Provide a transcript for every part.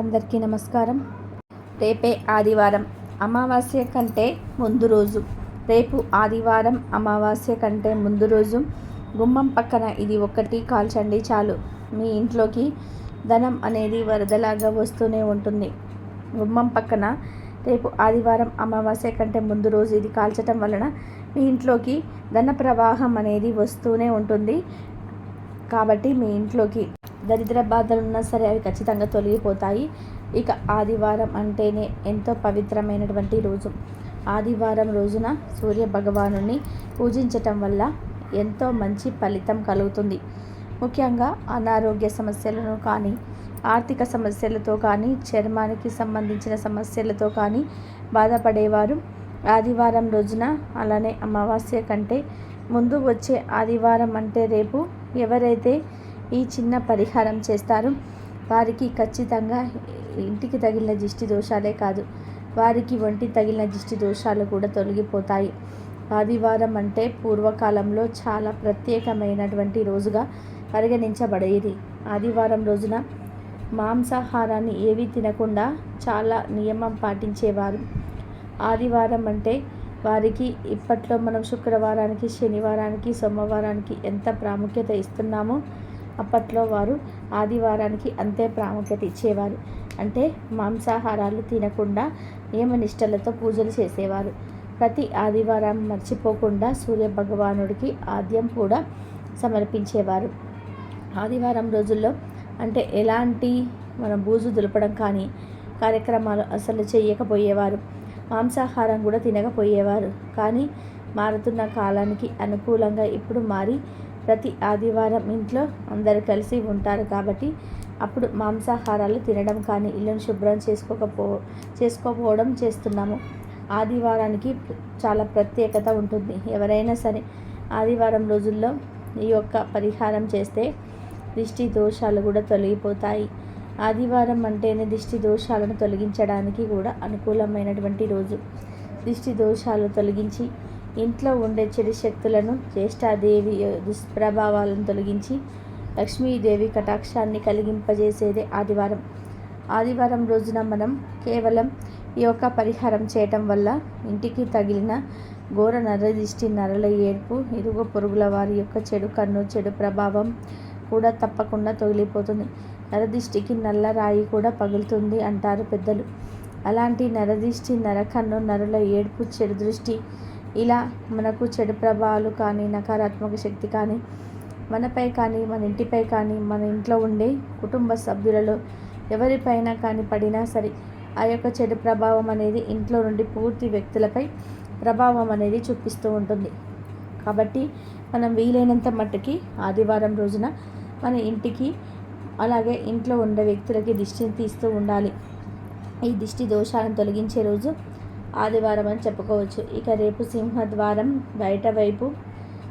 అందరికీ నమస్కారం. రేపే ఆదివారం అమావాస్య కంటే ముందు రోజు. రేపు ఆదివారం అమావాస్య కంటే ముందు రోజు. గుమ్మం పక్కన ఇది ఒక్కటి కాల్చండి చాలు. మీ ఇంట్లోకి ధనం అనేది వరదలాగా వస్తూనే ఉంటుంది. గుమ్మం పక్కన రేపు ఆదివారం అమావాస్య కంటే ముందు రోజు ఇది కాల్చటం వలన మీ ఇంట్లోకి ధన ప్రవాహం అనేది వస్తూనే ఉంటుంది. కాబట్టి మీ ఇంట్లోకి దరిద్ర బాధలు ఉన్నా సరే అవి ఖచ్చితంగా తొలగిపోతాయి. ఇక ఆదివారం అంటేనే ఎంతో పవిత్రమైనటువంటి రోజు. ఆదివారం రోజున సూర్య భగవాను పూజించటం వల్ల ఎంతో మంచి ఫలితం కలుగుతుంది. ముఖ్యంగా అనారోగ్య సమస్యలను కానీ ఆర్థిక సమస్యలతో కానీ చర్మానికి సంబంధించిన సమస్యలతో కానీ బాధపడేవారు ఆదివారం రోజున అలానే అమావాస్య కంటే ముందు వచ్చే ఆదివారం అంటే రేపు ఎవరైతే ఈ చిన్న పరిహారం చేస్తారు. వారికి ఖచ్చితంగా ఇంటికి తగిలిన దిష్టి దోషాలే కాదు. వారికి ఒంటి తగిలిన దిష్టి దోషాలు కూడా తొలగిపోతాయి. ఆదివారం అంటే పూర్వకాలంలో చాలా ప్రత్యేకమైనటువంటి రోజుగా పరిగణించబడేది. ఆదివారం రోజున మాంసాహారాన్ని ఏవి తినకుండా చాలా నియమం పాటించేవారు. ఆదివారం అంటే వారికి ఇప్పట్లో మనం శుక్రవారానికి శనివారానికి సోమవారానికి ఎంత ప్రాముఖ్యత ఇస్తున్నామో అప్పట్లో వారు ఆదివారానికి అంతే ప్రాముఖ్యత ఇచ్చేవారు. అంటే మాంసాహారాలు తినకుండా నియమనిష్టలతో పూజలు చేసేవారు. ప్రతి ఆదివారం మర్చిపోకుండా సూర్య భగవానుడికి ఆద్యం కూడా సమర్పించేవారు. ఆదివారం రోజుల్లో అంటే ఎలాంటి మనం బూజు దులపడం కానీ కార్యక్రమాలు అసలు చేయకపోయేవారు. మాంసాహారం కూడా తినకపోయేవారు. కానీ మారుతున్న కాలానికి అనుకూలంగా ఇప్పుడు మారి ప్రతి ఆదివారం ఇంట్లో అందరు కలిసి ఉంటారు కాబట్టి అప్పుడు మాంసాహారాలు తినడం కానీ ఇళ్ళను శుభ్రం చేసుకోకపో చేసుకోకపోవడం చేస్తున్నాము. ఆదివారానికి చాలా ప్రత్యేకత ఉంటుంది. ఎవరైనా సరే ఆదివారం రోజుల్లో ఈ యొక్క పరిహారం చేస్తే దిష్టి దోషాలు కూడా తొలగిపోతాయి. ఆదివారం అంటేనే దిష్టి దోషాలను తొలగించడానికి కూడా అనుకూలమైనటువంటి రోజు. దిష్టి దోషాలు తొలగించి ఇంట్లో ఉండే చెడు శక్తులను జ్యేష్ఠాదేవి దుష్ప్రభావాలను తొలగించి లక్ష్మీదేవి కటాక్షాన్ని కలిగింపజేసేదే ఆదివారం. ఆదివారం రోజున మనం కేవలం ఈ యొక్క పరిహారం చేయటం వల్ల ఇంటికి తగిలిన ఘోర నరదిష్టి నరల ఏడ్పు ఇరుగు పొరుగుల వారి యొక్క చెడు కన్ను చెడు ప్రభావం కూడా తప్పకుండా తొగిలిపోతుంది నరదిష్టికి నల్ల రాయి కూడా పగులుతుంది అంటారు పెద్దలు. అలాంటి నరదిష్టి నరకన్ను నరుల ఏడ్పు చెడు దృష్టి ఇలా మనకు చెడు ప్రభావాలు కానీ నకారాత్మక శక్తి కానీ మనపై కానీ మన ఇంటిపై కానీ మన ఇంట్లో ఉండే కుటుంబ సభ్యులలో ఎవరిపైన కానీ పడినా సరే ఆ యొక్క చెడు ప్రభావం అనేది ఇంట్లో నుండి పూర్తి వ్యక్తులపై ప్రభావం అనేది చూపిస్తూ ఉంటుంది. కాబట్టి మనం వీలైనంత మట్టుకి ఆదివారం రోజున మన ఇంటికి అలాగే ఇంట్లో ఉండే వ్యక్తులకి దిష్టిని తీస్తూ ఉండాలి. ఈ దిష్టి దోషాలను తొలగించే రోజు ఆదివారం అని చెప్పుకోవచ్చు. ఇక రేపు సింహద్వారం బయట వైపు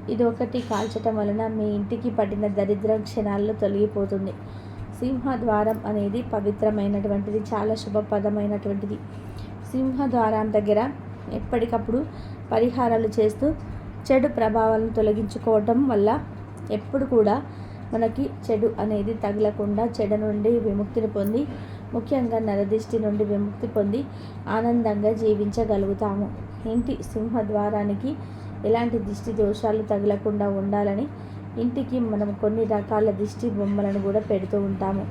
ఇది ఒకటి కాల్చటం వలన మీ ఇంటికి పట్టిన దరిద్ర క్షణాల్లో తొలగిపోతుంది. సింహద్వారం అనేది పవిత్రమైనటువంటిది చాలా శుభప్రదమైనటువంటిది. సింహద్వారం దగ్గర ఎప్పటికప్పుడు పరిహారాలు చేస్తూ చెడు ప్రభావాలను తొలగించుకోవటం వల్ల ఎప్పుడు కూడా మనకి చెడు అనేది తగలకుండా చెడు నుండి విముక్తిని పొంది ముఖ్యంగా నరదిష్టి నుండి విముక్తి పొంది ఆనందంగా జీవించగలుగుతాము. ఇంటి సింహద్వారానికి ఎలాంటి దిష్టి దోషాలు తగలకుండా ఉండాలని ఇంటికి మనం కొన్ని రకాల దిష్టి బొమ్మలను కూడా పెడుతూ ఉంటాము.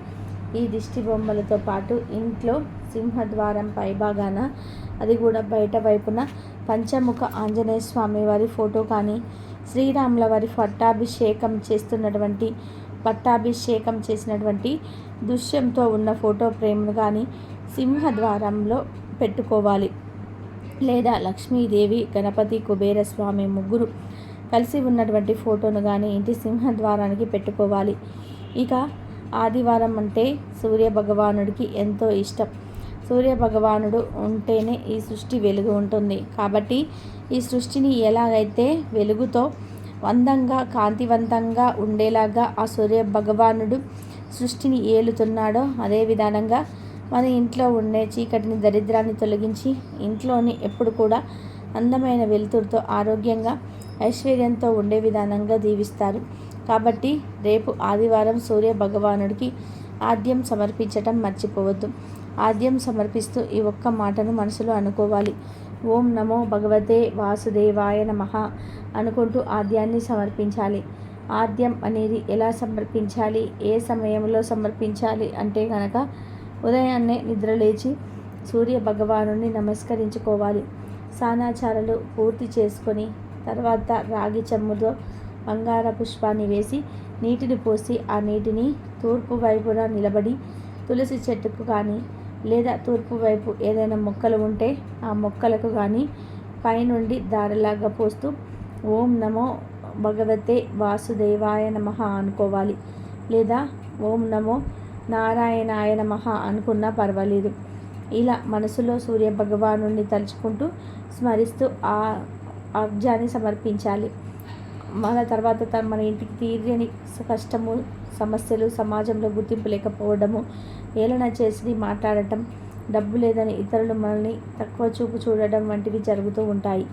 ఈ దిష్టి బొమ్మలతో పాటు ఇంట్లో సింహద్వారం పైభాగాన అది కూడా బయట వైపున పంచముఖ ఆంజనేయ స్వామి వారి ఫోటో కానీ శ్రీరాముల వారి పట్టాభిషేకం చేస్తున్నటువంటి పట్టాభిషేకం చేసినటువంటి దృశ్యంతో ఉన్న ఫోటో ఫ్రేమ్ను కానీ సింహద్వారంలో పెట్టుకోవాలి. లేదా లక్ష్మీదేవి గణపతి కుబేరస్వామి ముగ్గురు కలిసి ఉన్నటువంటి ఫోటోను కానీ ఇంటి సింహద్వారానికి పెట్టుకోవాలి. ఇక ఆదివారం అంటే సూర్య భగవానుడికి ఎంతో ఇష్టం. సూర్య భగవానుడు ఉంటేనే ఈ సృష్టి వెలుగు ఉంటుంది. కాబట్టి ఈ సృష్టిని ఎలాగైతే వెలుగుతో అందంగా కాంతివంతంగా ఉండేలాగా ఆ సూర్య భగవానుడు సృష్టిని ఏలుతున్నాడో అదే విధానంగా మన ఇంట్లో ఉండే చీకటిని దరిద్రాన్ని తొలగించి ఇంట్లోని ఎప్పుడు కూడా అందమైన వెలుతురుతో ఆరోగ్యంగా ఐశ్వర్యంతో ఉండే విధానంగా దీవిస్తారు కాబట్టి రేపు ఆదివారం సూర్య భగవానుడికి ఆద్యం సమర్పించటం మర్చిపోవద్దు. ఆద్యం సమర్పిస్తూ ఈ ఒక్క మాటను మనసులో అనుకోవాలి. ఓం నమో భగవతే వాసుదేవాయ నమ అనుకుంటూ ఆద్యాన్ని సమర్పించాలి. ఆద్యం అనేది ఎలా సమర్పించాలి? ఏ సమయంలో సమర్పించాలి? అంటే కనుక ఉదయాన్నే నిద్రలేచి సూర్య భగవాను నమస్కరించుకోవాలి. సానాచారాలు పూర్తి చేసుకొని తర్వాత రాగి చెమ్ముతో బంగార పుష్పాన్ని వేసి నీటిని పోసి ఆ నీటిని తూర్పు వైపున నిలబడి తులసి చెట్టుకు కానీ లేదా తూర్పు వైపు ఏదైనా మొక్కలు ఉంటే ఆ మొక్కలకు కానీ పైనుండి దారిలాగా పోస్తూ ఓం నమో భగవతే వాసుదేవాయ నమ అనుకోవాలి. లేదా ఓం నమో నారాయణాయ నమ అనుకున్నా పర్వాలేదు. ఇలా మనసులో సూర్య భగవాను తలుచుకుంటూ స్మరిస్తూ ఆ అబ్జాన్ని సమర్పించాలి. మన తర్వాత మన ఇంటికి తీరని కష్టము సమస్యలు సమాజంలో గుర్తింపు లేకపోవడము ఏలన చేసి మాట్లాడటం డబ్బు లేదని ఇతరులు మనల్ని తక్కువ చూపు చూడడం వంటివి జరుగుతూ ఉంటాయి.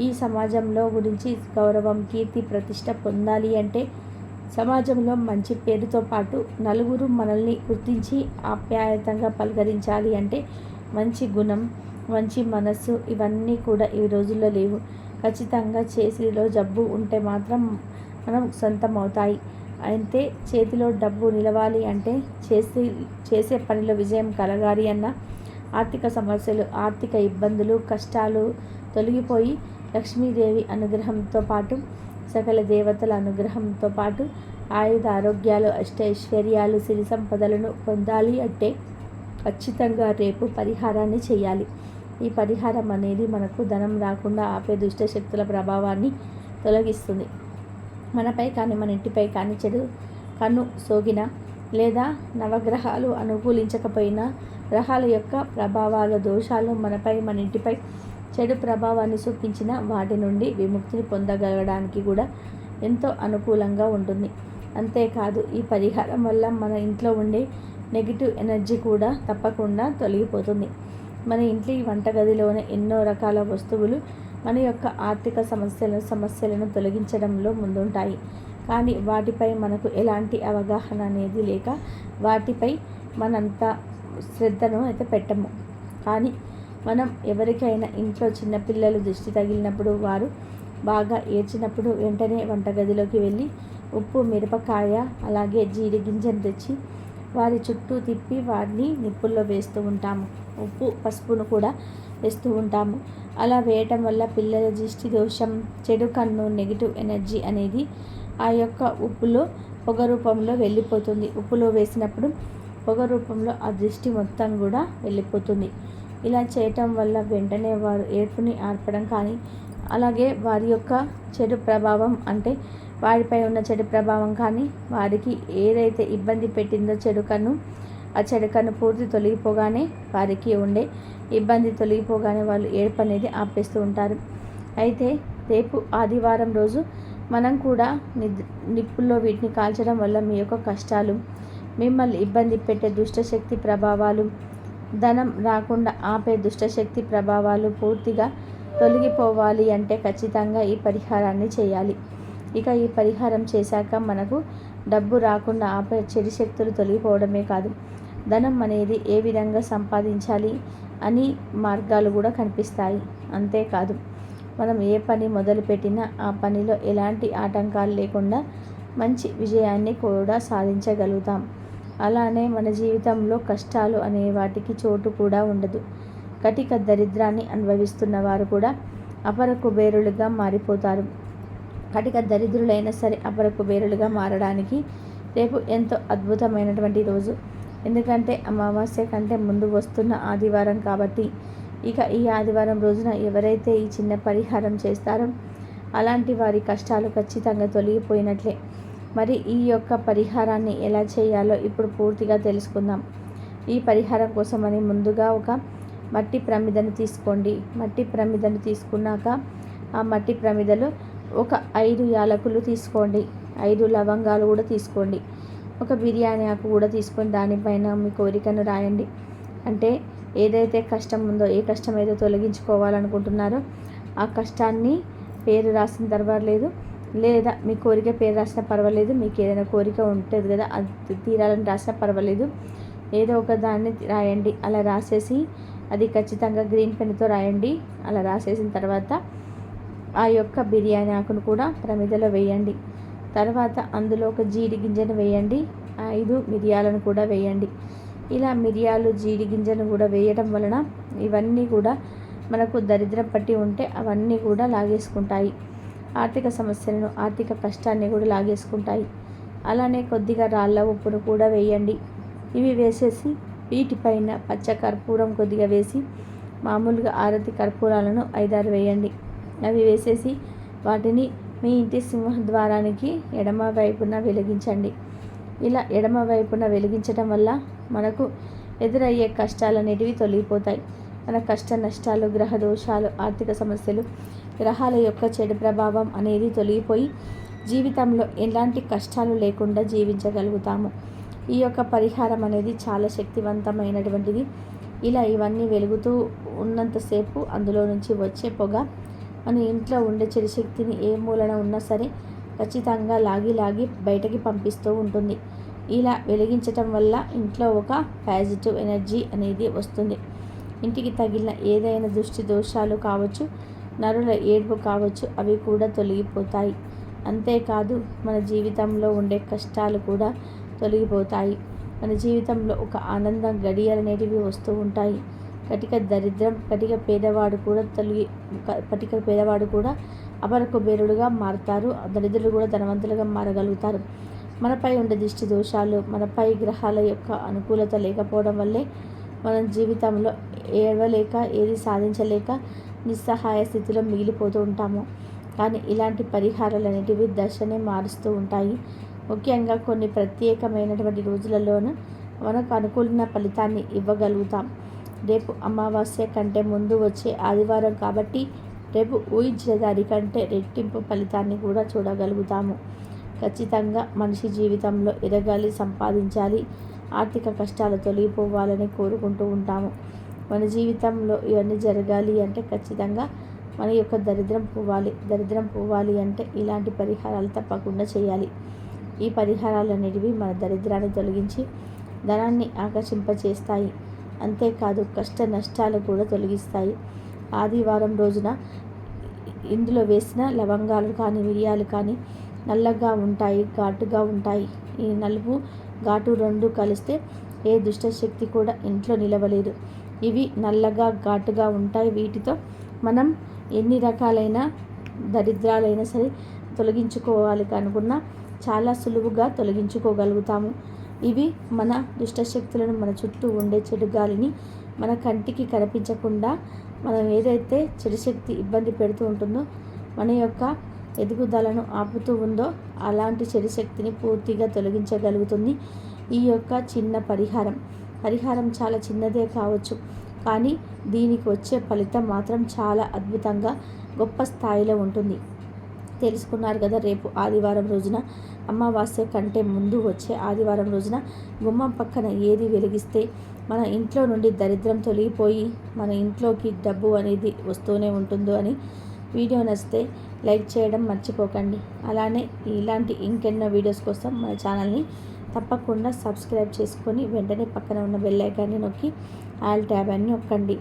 ఈ సమాజంలో గురించి గౌరవం కీర్తి ప్రతిష్ట పొందాలి అంటే సమాజంలో మంచి పేరుతో పాటు నలుగురు మనల్ని గుర్తించి ఆప్యాయతంగా పలకరించాలి అంటే మంచి గుణం మంచి మనస్సు ఇవన్నీ కూడా ఈ రోజుల్లో లేవు. ఖచ్చితంగా చేతిలో జబ్బు ఉంటే మాత్రం మనం సొంతం అవుతాయి అయితే చేతిలో డబ్బు నిలవాలి అంటే చేసి చేసే పనిలో విజయం కలగాలి అన్న ఆర్థిక సమస్యలు ఆర్థిక ఇబ్బందులు కష్టాలు తొలగిపోయి లక్ష్మీదేవి అనుగ్రహంతో పాటు సకల దేవతల అనుగ్రహంతో పాటు ఆయుధ ఆరోగ్యాలు అష్టైశ్వర్యాలు సిరి సంపదలను పొందాలి అంటే ఖచ్చితంగా రేపు పరిహారాన్ని చేయాలి. ఈ పరిహారం అనేది మనకు ధనం రాకుండా ఆపే దుష్ట శక్తుల ప్రభావాన్ని తొలగిస్తుంది. మనపై కానీ మన ఇంటిపై కానీ చెడు కన్ను సోగిన లేదా నవగ్రహాలు అనుకూలించకపోయినా గ్రహాల యొక్క ప్రభావాల దోషాలు మనపై మన ఇంటిపై చెడు ప్రభావాన్ని చూపించిన వాటి నుండి విముక్తిని పొందగలగడానికి కూడా ఎంతో అనుకూలంగా ఉంటుంది. అంతేకాదు ఈ పరిహారం వల్ల మన ఇంట్లో ఉండే నెగిటివ్ ఎనర్జీ కూడా తప్పకుండా తొలగిపోతుంది. మన ఇంటి వంటగదిలోనే ఎన్నో రకాల వస్తువులు మన యొక్క ఆర్థిక సమస్యలను సమస్యలను తొలగించడంలో ముందుంటాయి. కానీ వాటిపై మనకు ఎలాంటి అవగాహన అనేది లేక వాటిపై మనంత శ్రద్ధను అయితే పెట్టము. కానీ మనం ఎవరికైనా ఇంట్లో చిన్నపిల్లలు దృష్టి తగిలినప్పుడు వారు బాగా ఏడ్చినప్పుడు వెంటనే వంటగదిలోకి వెళ్ళి ఉప్పు మిరపకాయ అలాగే జీడి గింజను తెచ్చి వారి చుట్టూ తిప్పి వారిని నిప్పుల్లో వేస్తూ ఉంటాము. ఉప్పు పసుపును కూడా వేస్తూ ఉంటాము. అలా వేయటం వల్ల పిల్లల దృష్టి దోషం చెడు కన్ను నెగిటివ్ ఎనర్జీ అనేది ఆ యొక్క ఉప్పులో పొగ రూపంలో వెళ్ళిపోతుంది. ఉప్పులో వేసినప్పుడు పొగ రూపంలో ఆ దృష్టి మొత్తం కూడా వెళ్ళిపోతుంది. ఇలా చేయటం వల్ల వెంటనే వారు ఏడుపుని ఆర్పడం కానీ అలాగే వారి యొక్క చెడు ప్రభావం అంటే వారిపై ఉన్న చెడు ప్రభావం కానీ వారికి ఏదైతే ఇబ్బంది పెట్టిందో చెడు కన్ను ఆ చెడు కన్ను పూర్తి తొలగిపోగానే వారికి ఉండే ఇబ్బంది తొలగిపోగానే వాళ్ళు ఏడుపు అనేది ఆపేస్తూ ఉంటారు. అయితే రేపు ఆదివారం రోజు మనం కూడా నిప్పుల్లో వీటిని కాల్చడం వల్ల మీ యొక్క కష్టాలు మిమ్మల్ని ఇబ్బంది పెట్టే దుష్టశక్తి ప్రభావాలు ధనం రాకుండా ఆపే దుష్టశక్తి ప్రభావాలు పూర్తిగా తొలగిపోవాలి అంటే ఖచ్చితంగా ఈ పరిహారాన్ని చేయాలి. ఇక ఈ పరిహారం చేశాక మనకు డబ్బు రాకుండా ఆపే చెడు శక్తులు తొలగిపోవడమే కాదు. ధనం అనేది ఏ విధంగా సంపాదించాలి అని మార్గాలు కూడా కనిపిస్తాయి. అంతేకాదు మనం ఏ పని మొదలుపెట్టినా ఆ పనిలో ఎలాంటి ఆటంకాలు లేకుండా మంచి విజయాన్ని కూడా సాధించగలుగుతాం. అలానే మన జీవితంలో కష్టాలు అనే వాటికి చోటు కూడా ఉండదు. కటిక దరిద్రాన్ని అనుభవిస్తున్న వారు కూడా అపర కుబేరులుగా మారిపోతారు. కటిక దరిద్రులైనా సరే అపర కుబేరులుగా మారడానికి రేపు ఎంతో అద్భుతమైనటువంటి రోజు. ఎందుకంటే అమావాస్య కంటే ముందు వస్తున్న ఆదివారం కాబట్టి ఇక ఈ ఆదివారం రోజున ఎవరైతే ఈ చిన్న పరిహారం చేస్తారో అలాంటి వారి కష్టాలు ఖచ్చితంగా తొలగిపోయినట్లే. మరి ఈ యొక్క పరిహారాన్ని ఎలా చేయాలో ఇప్పుడు పూర్తిగా తెలుసుకుందాం. ఈ పరిహారం కోసం అని ముందుగా ఒక మట్టి ప్రమిదను తీసుకోండి. మట్టి ప్రమిదను తీసుకున్నాక ఆ మట్టి ప్రమిదలు ఒక ఐదు యాలకులు తీసుకోండి. ఐదు లవంగాలు కూడా తీసుకోండి. ఒక బిర్యానీ ఆకు కూడా తీసుకొని దానిపైన మీ కోరికను రాయండి. అంటే ఏదైతే కష్టం ఉందో ఏ కష్టం ఏదో తొలగించుకోవాలనుకుంటున్నారో ఆ కష్టాన్ని పేరు రాసిన తర్వాత లేదు లేదా మీ కోరిక పేరు రాసినా పర్వాలేదు మీకు ఏదైనా కోరిక ఉంటుంది కదా అది తీరాలని రాసినా పర్వాలేదు. ఏదో ఒక దాన్ని రాయండి అలా రాసేసి అది ఖచ్చితంగా గ్రీన్ పెన్తో రాయండి అలా రాసేసిన తర్వాత ఆ యొక్క బిర్యానీ ఆకును కూడా ప్రమిదలో వేయండి. తర్వాత అందులో ఒక జీడి గింజను వేయండి ఐదు మిరియాలను కూడా వేయండి. ఇలా మిరియాలు జీడి గింజను కూడా వేయడం వలన ఇవన్నీ కూడా మనకు దరిద్రం పట్టి ఉంటే అవన్నీ కూడా లాగేసుకుంటాయి. ఆర్థిక సమస్యలను ఆర్థిక కష్టాన్ని కూడా లాగేసుకుంటాయి. అలానే కొద్దిగా రాళ్ళ ఉప్పును కూడా వేయండి. ఇవి వేసేసి వీటిపైన పచ్చ కర్పూరం కొద్దిగా వేసి మామూలుగా ఆరతి కర్పూరాలను ఐదారు వేయండి. అవి వేసేసి వాటిని మీ ఇంటి సింహద్వారానికి ఎడమ వైపున వెలిగించండి. ఇలా ఎడమ వైపున వెలిగించడం వల్ల మనకు ఎదురయ్యే కష్టాలనేటివి తొలగిపోతాయి. మన కష్ట నష్టాలు గ్రహ దోషాలు ఆర్థిక సమస్యలు గ్రహాల యొక్క చెడు ప్రభావం అనేది తొలగిపోయి జీవితంలో ఎలాంటి కష్టాలు లేకుండా జీవించగలుగుతాము. ఈ యొక్క పరిహారం అనేది చాలా శక్తివంతమైనటువంటిది. ఇలా ఇవన్నీ వెలుగుతూ ఉన్నంతసేపు అందులో నుంచి వచ్చే పొగ మన ఇంట్లో ఉండే చెడు శక్తిని ఏ మూలన ఉన్నా సరే ఖచ్చితంగా లాగి లాగి బయటకి పంపిస్తూ ఉంటుంది. ఇలా వెలిగించటం వల్ల ఇంట్లో ఒక పాజిటివ్ ఎనర్జీ అనేది వస్తుంది. ఇంటికి తగిలిన ఏదైనా దృష్టి దోషాలు కావచ్చు నరుల ఏడుపు కావచ్చు అవి కూడా తొలగిపోతాయి. అంతేకాదు మన జీవితంలో ఉండే కష్టాలు కూడా తొలగిపోతాయి. మన జీవితంలో ఒక ఆనందం గడియలు అనేటివి వస్తూ ఉంటాయి. కటిక దరిద్రం కటిక పేదవాడు కూడా తొలగి కటిక పేదవాడు కూడా అపర కుబేరుడుగా మారుతారు. దరిద్రులు కూడా ధనవంతులుగా మారగలుగుతారు. మనపై ఉండే దిష్టి దోషాలు మనపై గ్రహాల యొక్క అనుకూలత లేకపోవడం వల్లే మనం జీవితంలో ఏడవలేక ఏది సాధించలేక నిస్సహాయ స్థితిలో మిగిలిపోతూ ఉంటాము. కానీ ఇలాంటి పరిహారాలు అనేటివి దశనే మారుస్తూ ఉంటాయి. ముఖ్యంగా కొన్ని ప్రత్యేకమైనటువంటి రోజులలోనూ మనకు అనుకూలమైన ఫలితాన్ని ఇవ్వగలుగుతాం. రేపు అమావాస్య కంటే ముందు వచ్చే ఆదివారం కాబట్టి రేపు ఊహించిన దానికంటే రెట్టింపు ఫలితాన్ని కూడా చూడగలుగుతాము. ఖచ్చితంగా మనిషి జీవితంలో ఎదగాలి సంపాదించాలి ఆర్థిక కష్టాలు తొలగిపోవాలని కోరుకుంటూ ఉంటాము. మన జీవితంలో ఇవన్నీ జరగాలి అంటే ఖచ్చితంగా మన యొక్క దరిద్రం పోవాలి. దరిద్రం పోవాలి అంటే ఇలాంటి పరిహారాలు తప్పకుండా చేయాలి. ఈ పరిహారాలు అనేటివి మన దరిద్రాన్ని తొలగించి ధనాన్ని ఆకర్షింపచేస్తాయి. అంతేకాదు కష్ట నష్టాలు కూడా తొలగిస్తాయి. ఆదివారం రోజున ఇందులో వేసిన లవంగాలు కానీ మిరియాలు కానీ నల్లగా ఉంటాయి ఘాటుగా ఉంటాయి. ఈ నలుపు ఘాటు రెండు కలిస్తే ఏ దుష్టశక్తి కూడా ఇంట్లో నిలవలేదు. ఇవి నల్లగా ఘాటుగా ఉంటాయి. వీటితో మనం ఎన్ని రకాలైన దరిద్రాలైనా సరే తొలగించుకోవాలి కనుకున్నా చాలా సులువుగా తొలగించుకోగలుగుతాము. ఇవి మన దుష్టశక్తులను మన చుట్టూ ఉండే చెడు గాలిని మన కంటికి కనిపించకుండా మనం ఏదైతే చెడు శక్తి ఇబ్బంది పెడుతూ ఉంటుందో మన యొక్క ఎదుగుదలను ఆపుతూ ఉందో అలాంటి చెడు శక్తిని పూర్తిగా తొలగించగలుగుతుంది. ఈ యొక్క చిన్న పరిహారం. పరిహారం చాలా చిన్నదే కావచ్చు కానీ దీనికి వచ్చే ఫలితం మాత్రం చాలా అద్భుతంగా గొప్ప స్థాయిలో ఉంటుంది. తెలుసుకున్నారు కదా రేపు ఆదివారం రోజున అమావాస్య కంటే ముందు వచ్చే ఆదివారం రోజున గుమ్మం పక్కన ఏది వెలిగిస్తే మన ఇంట్లో నుండి దరిద్రం తొలగిపోయి మన ఇంట్లోకి డబ్బు అనేది వస్తూనే ఉంటుందో అని వీడియో నచ్చితే లైక్ చేయడం మర్చిపోకండి. అలానే ఇలాంటి ఇంకెన్నో వీడియోస్ కోసం మన ఛానల్ని తప్పకుండా సబ్స్క్రైబ్ చేసుకొని వెంటనే పక్కన ఉన్న బెల్ ఐకాన్ని నొక్కి ఆల్ ట్యాబ్ అని నొక్కండి.